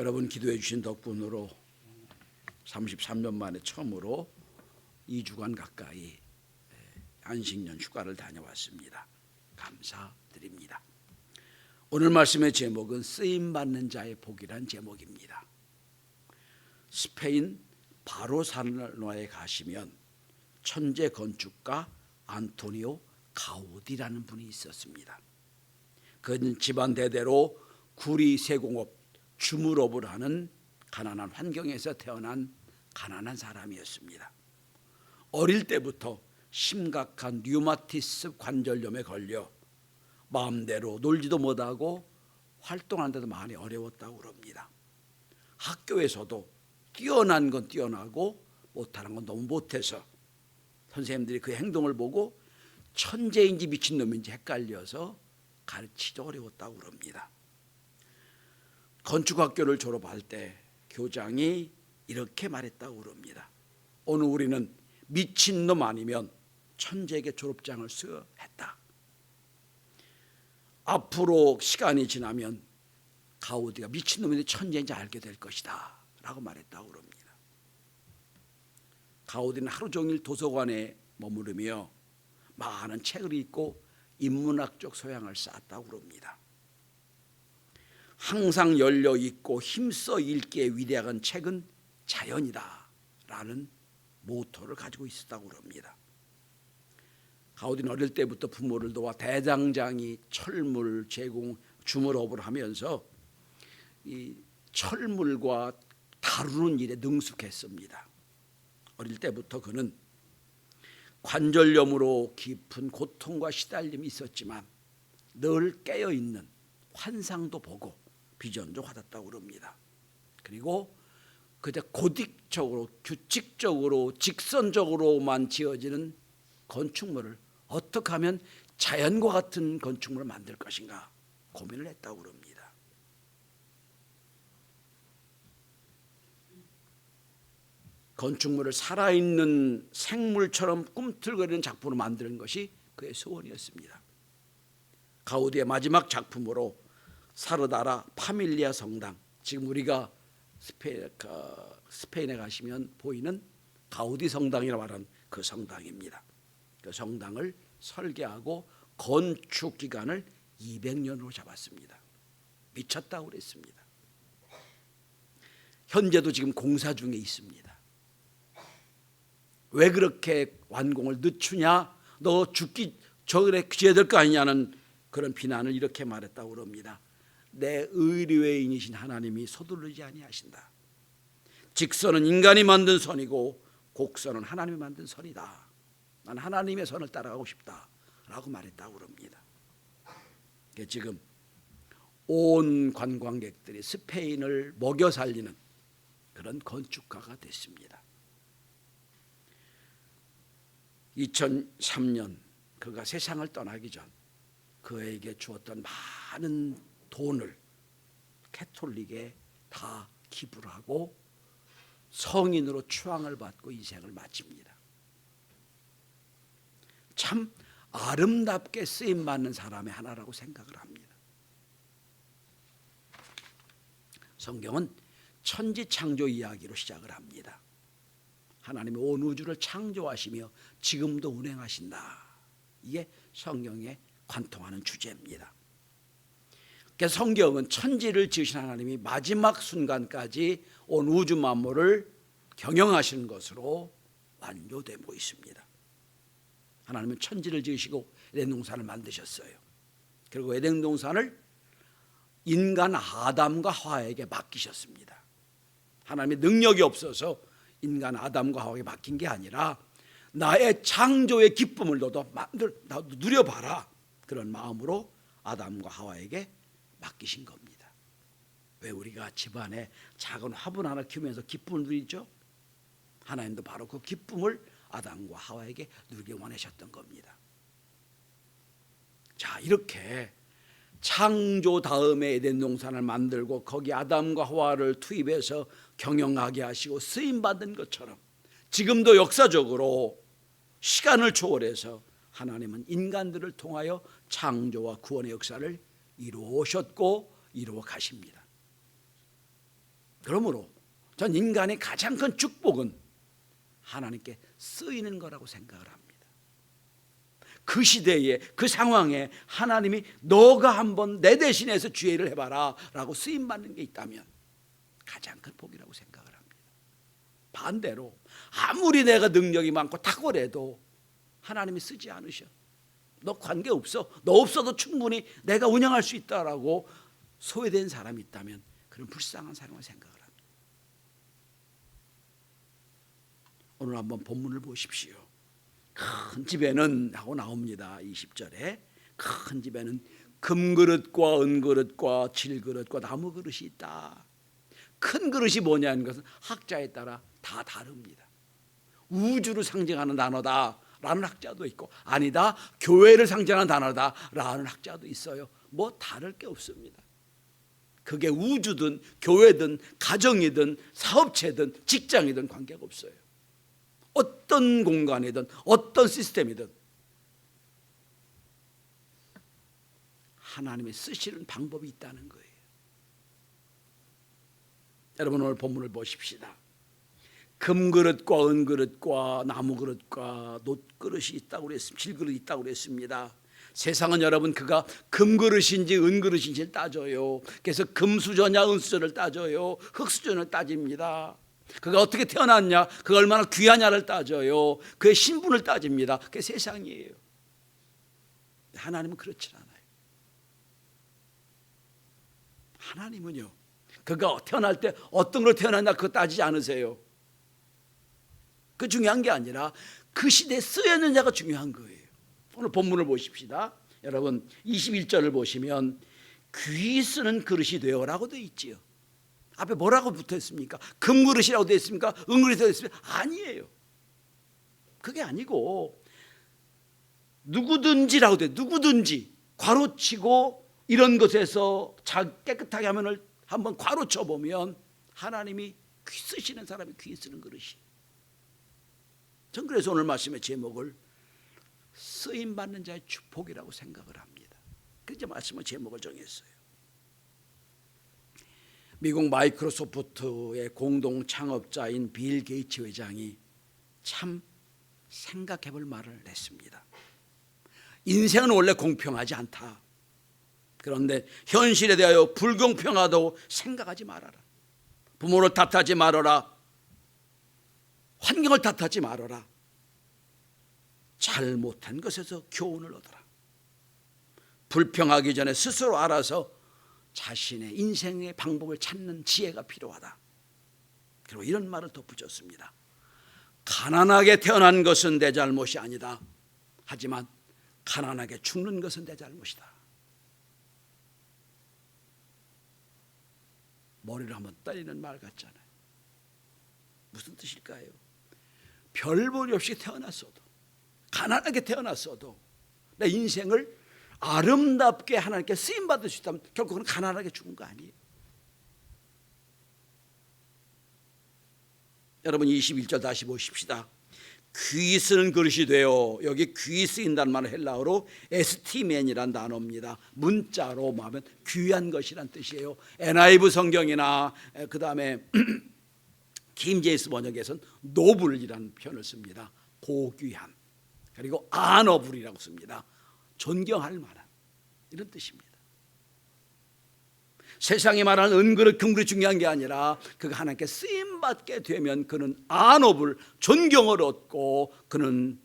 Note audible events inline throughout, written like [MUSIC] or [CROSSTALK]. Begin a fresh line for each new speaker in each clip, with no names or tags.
여러분 기도해 주신 덕분으로 33년 만에 처음으로 2주간 가까이 안식년 휴가를 다녀왔습니다. 감사드립니다. 오늘 말씀의 제목은 쓰임 받는 자의 복이란 제목입니다. 스페인 바로살로나에 가시면 천재 건축가 안토니오 가우디라는 분이 있었습니다. 그는 집안 대대로 구리 세공업 하는 가난한 환경에서 태어난 가난한 사람이었습니다. 어릴 때부터 심각한 류마티스 관절염에 걸려 마음대로 놀지도 못하고 활동하는데도 많이 어려웠다고 그럽니다. 학교에서도 뛰어난 건 뛰어나고 못하는 건 너무 못해서 선생님들이 그 행동을 보고 천재인지 미친놈인지 헷갈려서 가르치기 어려웠다고 그럽니다. 건축학교를 졸업할 때 교장이 이렇게 말했다고 그럽니다. 오늘 우리는 미친놈 아니면 천재에게 졸업장을 수여했다. 앞으로 시간이 지나면 가우디가 미친놈인지 천재인지 알게 될 것이다 라고 말했다고 그럽니다. 가우디는 하루 종일 도서관에 머무르며 많은 책을 읽고 인문학적 소양을 쌓았다고 그럽니다. 항상 열려 있고 힘써 읽기에 위대한 책은 자연이다라는 모토를 가지고 있었다고 그럽니다. 가우디는 어릴 때부터 부모를 도와 대장장이 철물 제공 주물업을 하면서 이 철물과 다루는 일에 능숙했습니다. 어릴 때부터 그는 관절염으로 깊은 고통과 시달림이 있었지만 늘 깨어 있는 환상도 보고 비전도 받았다고 그럽니다. 그리고 그저 고딕적으로 규칙적으로 직선적으로만 지어지는 건축물을 어떻게 하면 자연과 같은 건축물을 만들 것인가 고민을 했다고 그럽니다. 건축물을 살아있는 생물처럼 꿈틀거리는 작품으로 만드는 것이 그의 소원이었습니다. 가우디의 마지막 작품으로 사르다라 파밀리아 성당 지금 우리가 스페인, 스페인 에 가시면 보이는 가우디 성당이라고 하는 그 성당입니다. 그 성당을 설계하고 건축 기간을 200년으로 잡았습니다. 미쳤다고 그랬습니다. 현재도 지금 공사 중에 있습니다. 왜 그렇게 완공을 늦추냐? 너 죽기 전에 귀해야 될 거 아니냐는 그런 비난을 이렇게 말했다고 그럽니다. 내 의뢰인이신 하나님이 서두르지 아니하신다. 직선은 인간이 만든 선이고 곡선은 하나님이 만든 선이다. 난 하나님의 선을 따라가고 싶다라고 말했다고 그럽니다. 지금 온 관광객들이 스페인을 먹여 살리는 그런 건축가가 됐습니다. 2003년 그가 세상을 떠나기 전 그에게 주었던 많은 돈을 캐톨릭에 다 기부를 하고 성인으로 추앙을 받고 인생을 마칩니다. 참 아름답게 쓰임 받는 사람의 하나라고 생각을 합니다. 성경은 천지 창조 이야기로 시작을 합니다. 하나님이 온 우주를 창조하시며 지금도 운행하신다. 이게 성경에 관통하는 주제입니다. 그래서 성경은 천지를 지으신 하나님이 마지막 순간까지 온 우주 만물을 경영하시는 것으로 완료되고 있습니다. 하나님은 천지를 지으시고 에덴 동산을 만드셨어요. 그리고 에덴 동산을 인간 아담과 하와에게 맡기셨습니다. 하나님의 능력이 없어서 인간 아담과 하와에게 맡긴 게 아니라 나의 창조의 기쁨을 너도 만들 나도 누려봐라 그런 마음으로 아담과 하와에게 맡기신 겁니다. 왜 우리가 집안에 작은 화분 하나 키우면서 기쁨을 누리죠? 하나님도 바로 그 기쁨을 아담과 하와에게 누리게 원하셨던 겁니다. 자, 이렇게 창조 다음에 에덴 동산을 만들고 거기 아담과 하와를 투입해서 경영하게 하시고 쓰임 받은 것처럼 지금도 역사적으로 시간을 초월해서 하나님은 인간들을 통하여 창조와 구원의 역사를 이루셨고 이루어 가십니다. 그러므로 전 인간의 가장 큰 축복은 하나님께 쓰이는 거라고 생각을 합니다. 그 시대에 그 상황에 하나님이 너가 한번 내 대신해서 주의를 해봐라라고 쓰임 받는 게 있다면 가장 큰 복이라고 생각을 합니다. 반대로 아무리 내가 능력이 많고 탁월해도 하나님이 쓰지 않으셔. 너 관계 없어. 너 없어도 충분히 내가 운영할 수 있다라고 소외된 사람이 있다면 그런 불쌍한 사람을 생각을 합니다. 오늘 한번 본문을 보십시오. 큰 집에는 하고 나옵니다. 20절에 큰 집에는 금그릇과 은그릇과 질그릇과 나무 그릇이 있다. 큰 그릇이 뭐냐는 것은 학자에 따라 다 다릅니다. 우주를 상징하는 단어다 라는 학자도 있고 아니다 교회를 상징하는 단어다 라는 학자도 있어요. 뭐 다를 게 없습니다. 그게 우주든 교회든 가정이든 사업체든 직장이든 관계가 없어요. 어떤 공간이든 어떤 시스템이든 하나님이 쓰시는 방법이 있다는 거예요. 여러분 오늘 본문을 보십시다. 금그릇과 은그릇과 나무그릇과 놋그릇이 있다고 그랬습니다. 질그릇이 있다고 그랬습니다. 세상은 여러분 그가 금그릇인지 은그릇인지를 따져요. 그래서 금수저냐 은수저를 따져요. 흙수저를 따집니다. 그가 어떻게 태어났냐, 그가 얼마나 귀하냐를 따져요. 그의 신분을 따집니다. 그게 세상이에요. 하나님은 그렇지 않아요. 하나님은요, 그가 태어날 때 어떤 걸 태어났나 그거 따지지 않으세요. 그 중요한 게 아니라 그 시대에 자가 중요한 거예요. 오늘 본문을 보십시다. 여러분 21절을 보시면 귀 쓰는 그릇이 되어라고 되어 있지요. 앞에 뭐라고 붙어 있습니까? 금그릇이라고 되어 있습니까? 은그릇이 되어 있습니까? 아니에요. 그게 아니고 누구든지라고 돼. 누구든지 괄호치고 이런 것에서 자 깨끗하게 하면을 한번 괄호쳐 보면 하나님이 귀 쓰시는 사람이 귀 쓰는 그릇이. 전 그래서 오늘 말씀의 제목을 쓰임 받는 자의 축복이라고 생각을 합니다. 그래서 말씀의 제목을 정했어요. 미국 마이크로소프트의 공동 창업자인 빌 게이츠 회장이 참 생각해 볼 말을 했습니다. 인생은 원래 공평하지 않다. 그런데 현실에 대하여 불공평하다고 생각하지 말아라. 부모를 탓하지 말아라. 환경을 탓하지 말아라. 잘못한 것에서 교훈을 얻어라. 불평하기 전에 스스로 알아서 자신의 인생의 방법을 찾는 지혜가 필요하다. 그리고 이런 말을 덧붙였습니다. 가난하게 태어난 것은 내 잘못이 아니다. 하지만 가난하게 죽는 것은 내 잘못이다. 머리를 한번 때리는 말 같잖아요. 무슨 뜻일까요? 별볼이 없이 태어났어도 가난하게 태어났어도 내 인생을 아름답게 하나님께 쓰임 받을 수 있다면 결국은 가난하게 죽은 거 아니에요. 여러분 21절 다시 보십시다. 귀 쓰는 그릇이 되어 여기 귀 쓰인다는 말은 헬라어로 에스티멘이란 단어입니다. 문자로 말하면 귀한 것이란 뜻이에요. NIV 성경이나 그 다음에 [CLEARS THROAT] 김제이스 번역에서는 노블이라는 표현을 씁니다. 고귀한 그리고 아너블이라고 씁니다. 존경할 만한 이런 뜻입니다. 세상이 말하는 은그릇 금그릇 중요한 게 아니라 그가 하나님께 쓰임 받게 되면 그는 아노블 존경을 얻고 그는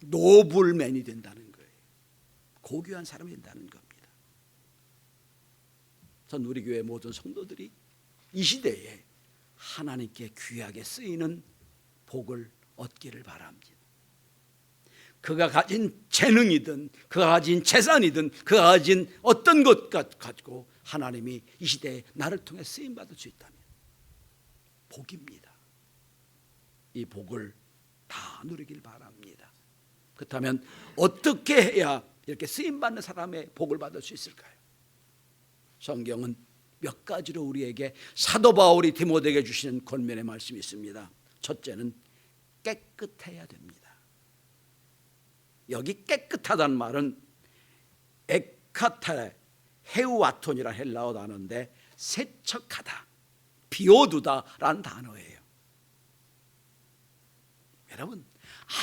노블맨이 된다는 거예요. 고귀한 사람이 된다는 겁니다. 전 우리 교회 모든 성도들이 이 시대에 하나님께 귀하게 쓰이는 복을 얻기를 바랍니다. 그가 가진 재능이든 그가 가진 재산이든 그가 가진 어떤 것 가지고 하나님이 이 시대에 나를 통해 쓰임 받을 수 있다면 복입니다. 이 복을 다 누리길 바랍니다. 그렇다면 어떻게 해야 이렇게 쓰임 받는 사람의 복을 받을 수 있을까요? 성경은 몇 가지로 우리에게 사도 바울이 디모데에게 주시는 권면의 말씀이 있습니다. 첫째는 깨끗해야 됩니다. 여기 깨끗하다는 말은 에카타 헤우아톤이라 헬라어 단어인데 세척하다 비워두다라는 단어예요. 여러분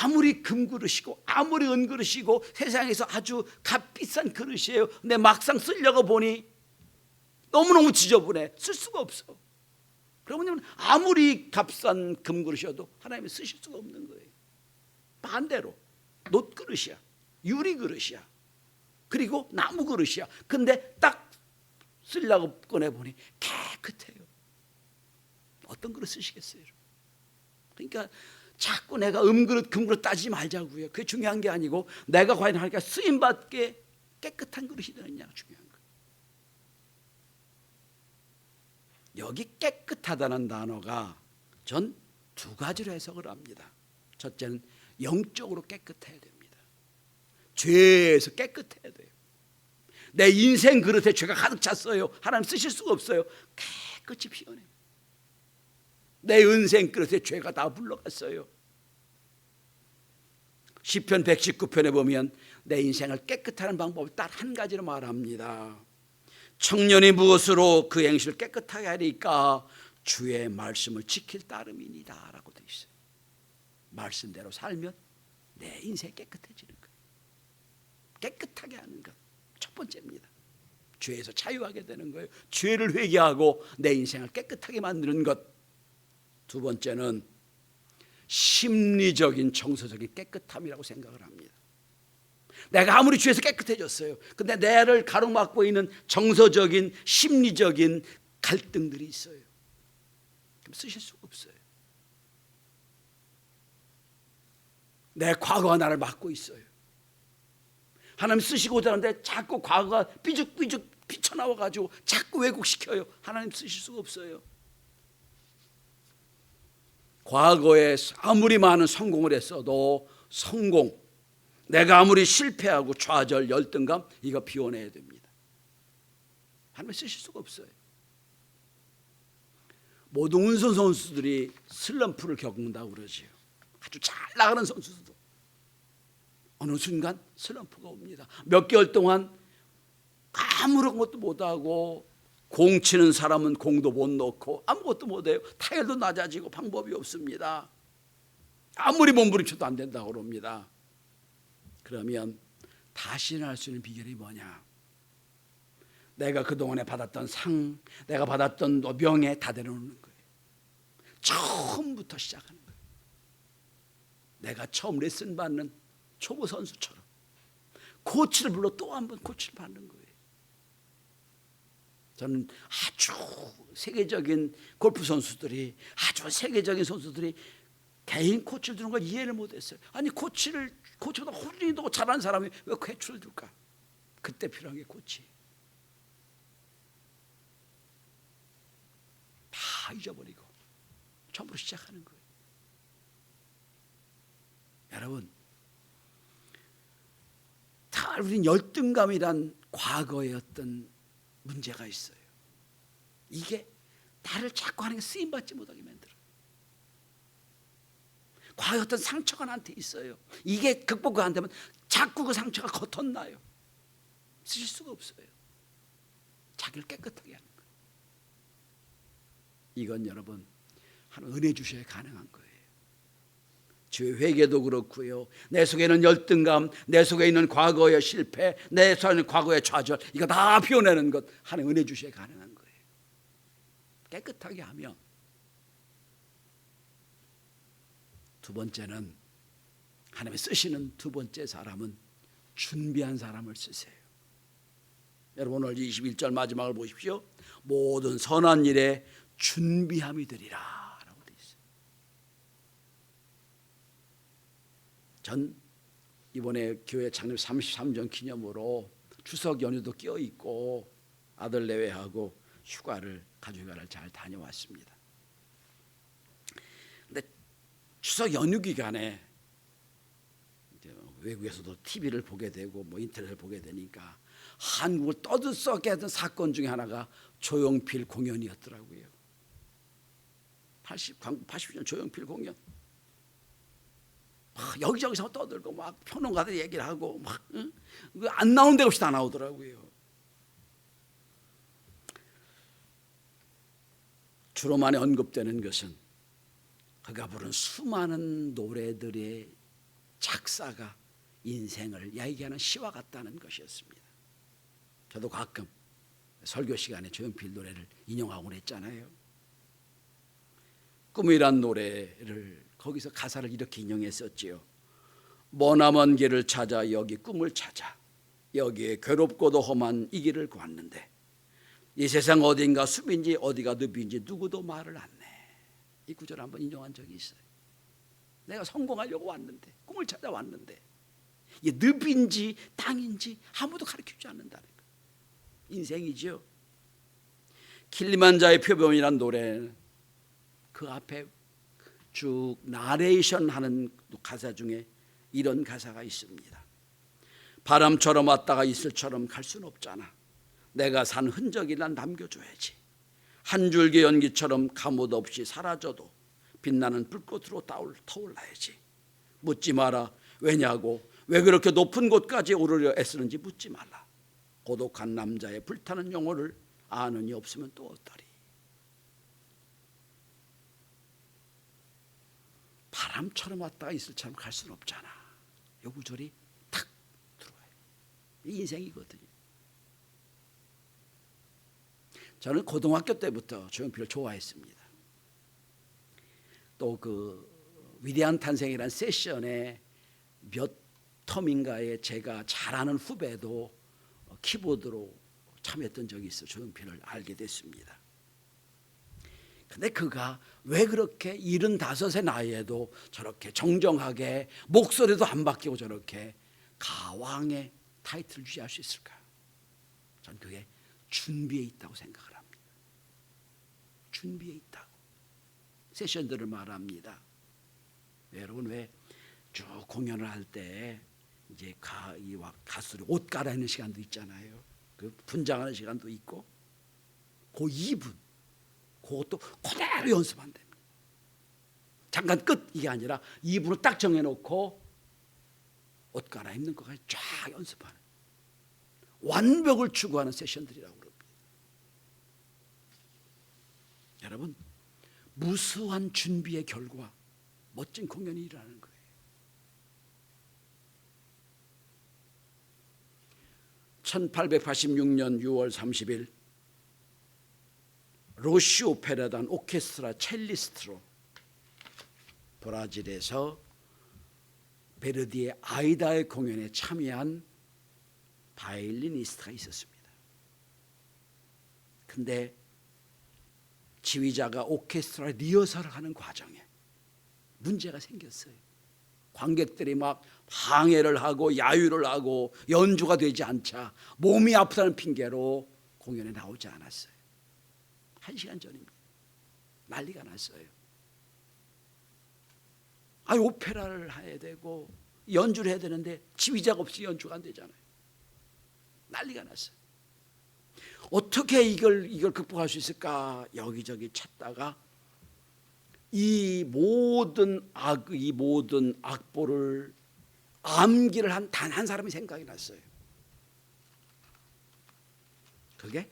아무리 금그릇이고 아무리 은그릇이고 세상에서 아주 값비싼 그릇이에요. 근데 막상 쓰려고 보니 너무너무 지저분해. 쓸 수가 없어. 그러면 아무리 값싼 금그릇이어도 하나님이 쓰실 수가 없는 거예요. 반대로 놋 그릇이야. 유리 그릇이야. 그리고 나무 그릇이야. 근데 딱 쓰려고 꺼내 보니 깨끗해요. 어떤 그릇 쓰시겠어요? 그러니까 자꾸 내가 음그릇 금그릇 따지지 말자고요. 그게 중요한 게 아니고 내가 과연 하니까 쓰임 받게 깨끗한 그릇이 되느냐가 중요한 거예요. 여기 깨끗하다는 단어가 전 두 가지로 해석을 합니다. 첫째는 영적으로 깨끗해야 됩니다. 죄에서 깨끗해야 돼요. 내 인생 그릇에 죄가 가득 찼어요. 하나님 쓰실 수가 없어요. 깨끗이 피워내. 내 은생 그릇에 죄가 다 불러갔어요. 시편 119편에 보면 내 인생을 깨끗하는 방법을 딱 한 가지로 말합니다. 청년이 무엇으로 그 행실을 깨끗하게 하리까 주의 말씀을 지킬 따름이니다라고 되어 있어요. 말씀대로 살면 내 인생이 깨끗해지는 거예요. 깨끗하게 하는 것 첫 번째입니다. 죄에서 자유하게 되는 거예요. 죄를 회개하고 내 인생을 깨끗하게 만드는 것. 두 번째는 심리적인 정서적인 깨끗함이라고 생각을 합니다. 내가 아무리 죄에서 깨끗해졌어요. 근데 내를 가로막고 있는 정서적인 심리적인 갈등들이 있어요. 그럼 쓰실 수가 없어요. 내 과거가 나를 막고 있어요. 하나님 쓰시고자 하는데 자꾸 과거가 삐죽삐죽 비쳐나와 가지고 자꾸 왜곡시켜요. 하나님 쓰실 수가 없어요. 과거에 아무리 많은 성공을 했어도 성공 내가 아무리 실패하고 좌절 열등감 이거 비워내야 됩니다. 하나님 쓰실 수가 없어요. 모든 운선 선수들이 슬럼프를 겪는다고 그러지요. 아주 잘 나가는 선수들도 어느 순간 슬럼프가 옵니다. 몇 개월 동안 아무런 것도 못하고 공 치는 사람은 공도 못 넣고 아무것도 못해요. 타율도 낮아지고 방법이 없습니다. 아무리 몸부림쳐도 안 된다고 그럽니다. 그러면 다시 일어날 수 있는 비결이 뭐냐? 내가 그동안에 받았던 상, 내가 받았던 명예 다 내려놓는 거예요. 처음부터 시작하는 거예요. 내가 처음 레슨 받는 초보 선수처럼 코치를 불러 또 한 번 코치를 받는 거예요. 저는 아주 세계적인 골프 선수들이 아주 세계적인 선수들이 개인 코치를 두는 걸 이해를 못했어요. 아니 코치를 코치보다 훨씬 더 잘하는 사람이 왜 코치를 둘까? 그때 필요한 게 코치. 다 잊어버리고 처음부터 시작하는 거예요. 여러분, 다 우리는 열등감이란 과거의 어떤 문제가 있어요. 이게 나를 자꾸 하는 게 쓰임 받지 못하게 만들어. 과거 어떤 상처가 나한테 있어요. 이게 극복이 안 되면 자꾸 그 상처가 겉헛나요. 쓰실 수가 없어요. 자기를 깨끗하게 하는 거예요. 이건 여러분 하나 은혜 주셔야 가능한 거예요. 죄 회개도 그렇고요. 내 속에 있는 열등감, 내 속에 있는 과거의 실패, 내 속에 있는 과거의 좌절, 이거 다 피워내는 것 하는 은혜 주셔야 가능한 거예요. 깨끗하게 하면 두 번째는 하나님이 쓰시는 두 번째 사람은 준비한 사람을 쓰세요. 여러분 오늘 21절 마지막을 보십시오. 모든 선한 일에 준비함이 되리라 라고 되어 있어요. 전 이번에 교회 창립 33년 기념으로 추석 연휴도 껴 있고 아들 내외하고 휴가를 가족휴가를 잘 다녀왔습니다. 근데 추석 연휴 기간에 외국에서도 TV를 보게 되고 뭐 인터넷을 보게 되니까 한국을 떠들썩게 했던 사건 중에 하나가 조용필 공연이었더라고요. 80, 80년 조용필 공연. 막 여기저기서 떠들고 막 평론가들 얘기를 하고 막안 응? 나온 데 없이 다 나오더라고요. 주로 많이 언급되는 것은 그가 부른 수많은 노래들의 작사가 인생을 야기하는 시와 같다는 것이었습니다. 저도 가끔 설교 시간에 조연필 노래를 인용하곤 했잖아요. 꿈이란 노래를 거기서 가사를 이렇게 인용했었지요. 머나먼 길을 찾아 여기 꿈을 찾아 여기에 괴롭고도 험한 이 길을 구했는데 이 세상 어딘가 숲인지 어디가 늪인지 누구도 말을 안 내. 이 구절 한번 인용한 적이 있어요. 내가 성공하려고 왔는데 꿈을 찾아 왔는데 이게 늪인지 땅인지 아무도 가르쳐주지 않는다는 거. 인생이죠. 킬리만자의 표범이란 노래 그 앞에 쭉 나레이션 하는 가사 중에 이런 가사가 있습니다. 바람처럼 왔다가 이슬처럼 갈 수는 없잖아. 내가 산 흔적이나 남겨줘야지. 한 줄기 연기처럼 가뭇 없이 사라져도 빛나는 불꽃으로 타올, 타올라야지. 묻지 마라. 왜냐고? 왜 그렇게 높은 곳까지 오르려 애쓰는지 묻지 말라. 고독한 남자의 불타는 영혼을 아는 이 없으면 또 어떠리. 바람처럼 왔다가 이슬처럼 갈 수는 없잖아. 요 구절이 탁 들어와요. 이 인생이거든요. 저는 고등학교 때부터 조용필을 좋아했습니다. 또 그 위대한 탄생이라는 세션에 몇 텀인가에 제가 잘 아는 후배도 키보드로 참여했던 적이 있어 조용필을 알게 됐습니다. 근데 그가 왜 그렇게 75의 나이에도 저렇게 정정하게 목소리도 안 바뀌고 저렇게 가왕의 타이틀을 유지할 수 있을까? 전 그게 준비에 있다고 생각을 합니다. 준비에 있다고. 세션들을 말합니다. 여러분 왜 쭉 공연을 할 때 이제 가, 이 가수들이 옷 갈아입는 시간도 있잖아요. 그 분장하는 시간도 있고 그 2분 그것도 그대로 연습한답니다. 잠깐 끝 이게 아니라 2분을 딱 정해놓고 옷 갈아입는 것까지 쫙 연습하는 완벽을 추구하는 세션들이라고 그럽니다. 여러분 무수한 준비의 결과 멋진 공연이 일어나는 거예요. (1886년 6월 30일) 로시 오페라단 오케스트라 첼리스트로 브라질에서 베르디의 아이다의 공연에 참여한 바이올리니스트가 있었습니다. 근데 지휘자가 오케스트라 리허설을 하는 과정에 문제가 생겼어요. 관객들이 막 항해를 하고 야유를 하고 연주가 되지 않자 몸이 아프다는 핑계로 공연에 나오지 않았어요. 한 시간 전입니다. 난리가 났어요. 아, 오페라를 해야 되고 연주를 해야 되는데 지휘자가 없이 연주가 안 되잖아요. 난리가 났어요. 어떻게 이걸 이걸 극복할 수 있을까 여기저기 찾다가 이 모든 악, 이 모든 악보를 암기를 한단한 사람이 생각이 났어요. 그게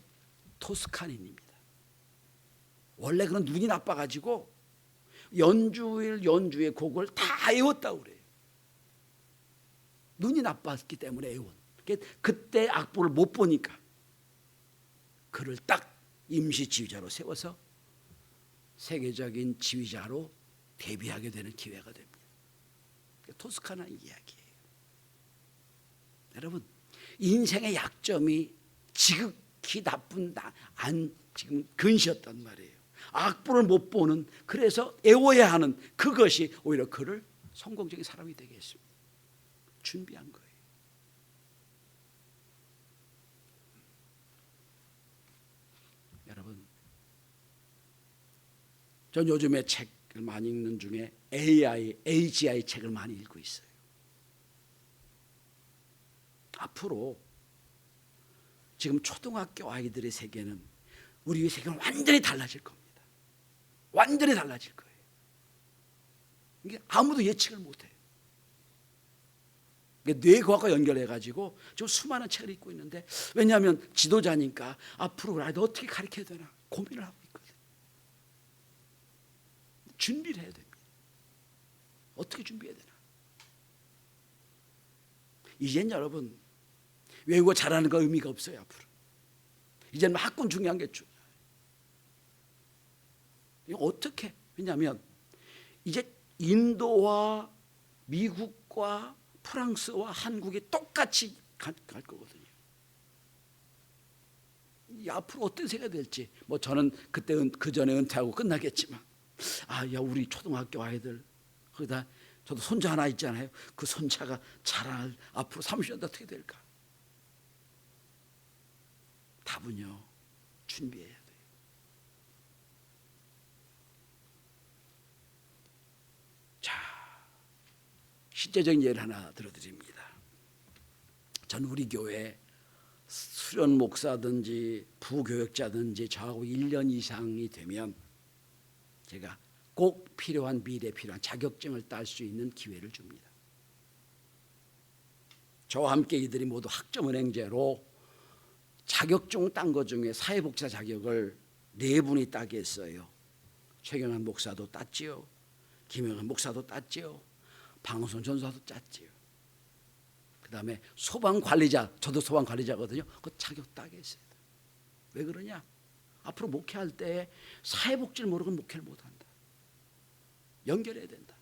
토스카니입니다. 원래 그런 눈이 나빠가지고 연주일 연주의 곡을 다 외웠다고 그래요. 눈이 나빴기 때문에 외운. 그때 악보를 못 보니까 그를 딱 임시 지휘자로 세워서 세계적인 지휘자로 데뷔하게 되는 기회가 됩니다. 토스카나 이야기예요. 여러분 인생의 약점이 지극히 나쁜 안 지금 근시였단 말이에요. 악보를 못 보는 그래서 애워야 하는 그것이 오히려 그를 성공적인 사람이 되게 했습니다. 준비한 거예요. 여러분, 전 요즘에 책을 많이 읽는 중에 AI, AGI 책을 많이 읽고 있어요. 앞으로 지금 초등학교 아이들의 세계는 우리의 세계는 완전히 달라질 겁니다. 완전히 달라질 거예요. 이게 아무도 예측을 못해요. 뇌과학과 연결해 가지고 좀 수많은 책을 읽고 있는데 왜냐하면 지도자니까 앞으로 아이들 어떻게 가르쳐야 되나 고민을 하고 있거든요. 준비를 해야 됩니다. 어떻게 준비해야 되나? 이젠 여러분 외국어 잘하는 거 의미가 없어요 앞으로. 이제는 학군 중요한 게 중요해요. 이거 어떻게? 왜냐하면 이제 인도와 미국과 프랑스와 한국이 똑같이 갈, 갈 거거든요. 이 앞으로 어떤 세가 될지 뭐 저는 그때 은, 그 전에 은퇴하고 끝나겠지만 아 야 우리 초등학교 아이들 거기다 저도 손자 하나 있잖아요. 그 손자가 자랄 앞으로 30년 어떻게 될까? 답은요 준비해야 돼요. 자 실제적인 예를 하나 들어드립니다. 전 우리 교회 수련 목사든지 부교역자든지 저하고 1년 이상이 되면 제가 꼭 필요한 미래 필요한 자격증을 딸 수 있는 기회를 줍니다. 저와 함께 이들이 모두 학점은행제로 자격증 딴것 중에 사회복지사 자격을 네 분이 따게 했어요. 최경환 목사도 땄지요. 김영환 목사도 땄지요. 방송 전사도 땄지요. 그 다음에 소방 관리자 저도 소방 관리자거든요. 그 자격 따게 했어요. 왜 그러냐? 앞으로 목회할 때 사회복지를 모르고 목회를 못한다. 연결해야 된다.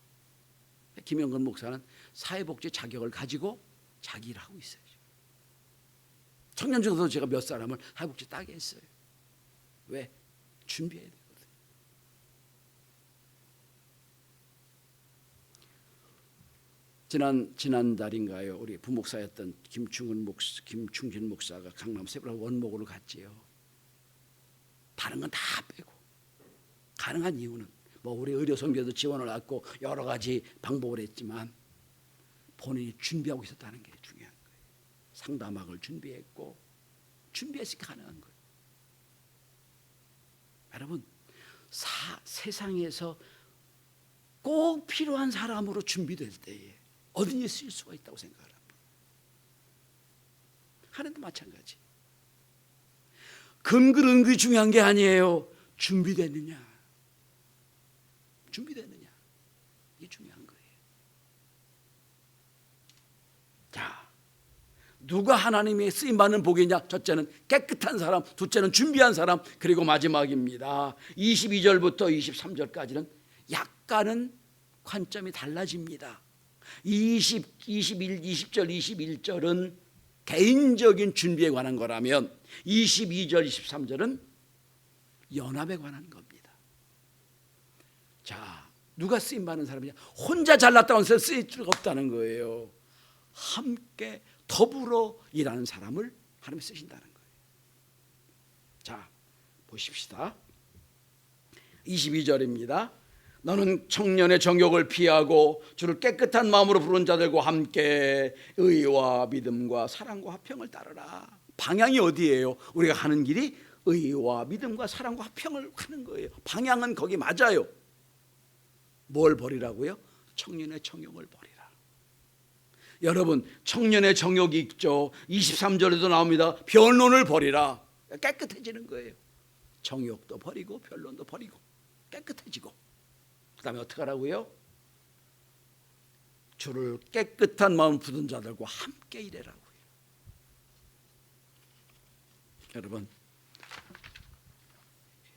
김영근 목사는 사회복지 자격을 가지고 자기 일을 하고 있어요. 청년 중에도 제가 몇 사람을 사회복지 따게 했어요. 왜? 준비해야 되거든요. 지난 지난 달인가요? 우리 부목사였던 김충은 목사, 김충진 목사가 강남 세브라 원목으로 갔지요. 다른 건 다 빼고 가능한 이유는 뭐 우리 의료 선교도 지원을 받고 여러 가지 방법을 했지만 본인이 준비하고 있었다는 게 중요한 거예요. 상담학을 준비했고 준비했으니까 가능한 거예요. 여러분 사, 세상에서 꼭 필요한 사람으로 준비될 때에 어디에 쓸 수가 있다고 생각을 합니다. 하나도 마찬가지. 근근은근히 중요한 게 아니에요. 준비됐느냐. 준비됐느냐. 이게 중요한 거예요. 자, 누가 하나님의 쓰임 받는 복이냐? 첫째는 깨끗한 사람, 둘째는 준비한 사람, 그리고 마지막입니다. 22절부터 23절까지는 약간은 관점이 달라집니다. 20, 21, 20절, 21절은 개인적인 준비에 관한 거라면 22절, 23절은 연합에 관한 겁니다. 자, 누가 쓰임 받는 사람이냐? 혼자 잘났다고 해서 쓰일 수가 없다는 거예요. 함께 더불어 일하는 사람을 하나님 쓰신다는 거예요. 자, 보십시다. 22절입니다. 너는 청년의 정욕을 피하고 주를 깨끗한 마음으로 부른 자들과 함께 의와 믿음과 사랑과 화평을 따르라. 방향이 어디예요? 우리가 하는 길이 의와 믿음과 사랑과 화평을 하는 거예요. 방향은 거기 맞아요. 뭘 버리라고요? 청년의 정욕을 버리라. 여러분, 청년의 정욕이 있죠. 23절에도 나옵니다. 변론을 버리라. 깨끗해지는 거예요. 정욕도 버리고 변론도 버리고 깨끗해지고 그 다음에 어떻게 하라고요? 주를 깨끗한 마음 부든 자들과 함께 일해라고요. 여러분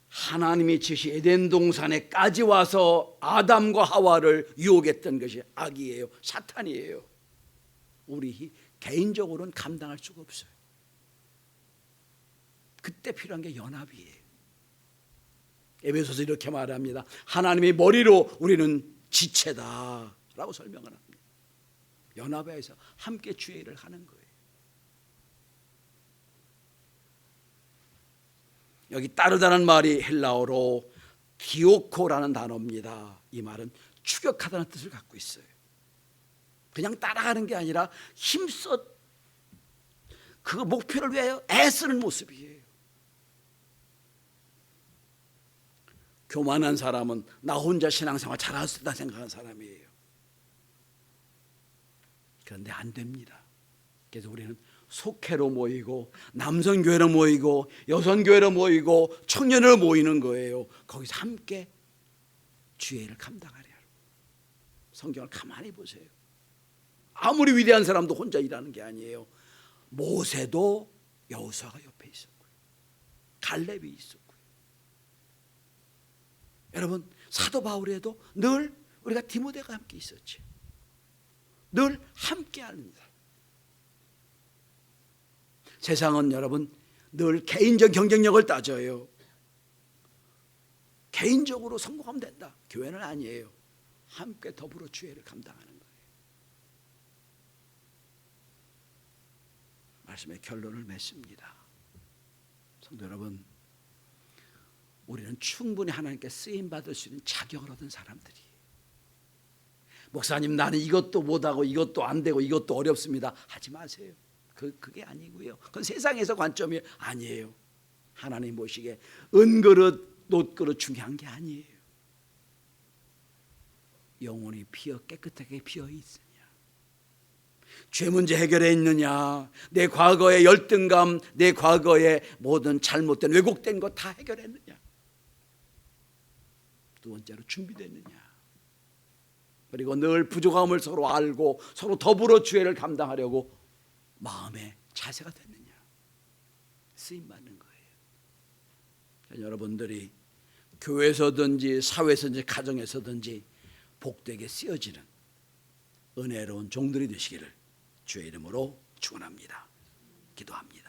하나님이 지시 에덴 동산에까지 와서 아담과 하와를 유혹했던 것이 악이에요. 사탄이에요. 우리 개인적으로는 감당할 수가 없어요. 그때 필요한 게 연합이에요. 에베소서 이렇게 말합니다. 하나님의 머리로 우리는 지체다라고 설명을 합니다. 연합에서 함께 주의 일을 하는 거예요. 여기 따르다는 말이 헬라어로 디오코라는 단어입니다. 이 말은 추격하다는 뜻을 갖고 있어요. 그냥 따라가는 게 아니라 힘써 그 목표를 위하여 애쓰는 모습이에요. 교만한 사람은 나 혼자 신앙생활 잘할 수 있다 생각하는 사람이에요. 그런데 안 됩니다. 그래서 우리는 속회로 모이고 남성교회로 모이고 여성교회로 모이고 청년으로 모이는 거예요. 거기서 함께 주의 일을 감당하려. 성경을 가만히 보세요. 아무리 위대한 사람도 혼자 일하는 게 아니에요. 모세도 여호수아가 옆에 있었고요. 갈렙이 있었고요. 여러분 사도 바울에도 늘 우리가 디모데가 함께 있었지. 늘 함께 하는 사람. 세상은 여러분 늘 개인적 경쟁력을 따져요. 개인적으로 성공하면 된다. 교회는 아니에요. 함께 더불어 주의를 감당하는 거예요. 말씀의 결론을 맺습니다. 성도 여러분, 우리는 충분히 하나님께 쓰임 받을 수 있는 자격을 얻은 사람들이. 목사님 나는 이것도 못하고 이것도 안 되고 이것도 어렵습니다. 하지 마세요. 그 그게 아니고요. 그건 세상에서 관점이 아니에요. 하나님 보시기에 은그릇 놋그릇 중요한 게 아니에요. 영혼이 피어 깨끗하게 피어 있으냐? 죄 문제 해결해 있느냐? 내 과거의 열등감, 내 과거의 모든 잘못된 왜곡된 것 다 해결했느냐? 두 번째로 준비됐느냐? 그리고 늘 부족함을 서로 알고 서로 더불어 주애를 감당하려고 마음의 자세가 됐느냐? 쓰임 받는 거예요. 여러분들이 교회에서든지 사회에서든지 가정에서든지 복되게 쓰여지는 은혜로운 종들이 되시기를 주의 이름으로 축원합니다. 기도합니다.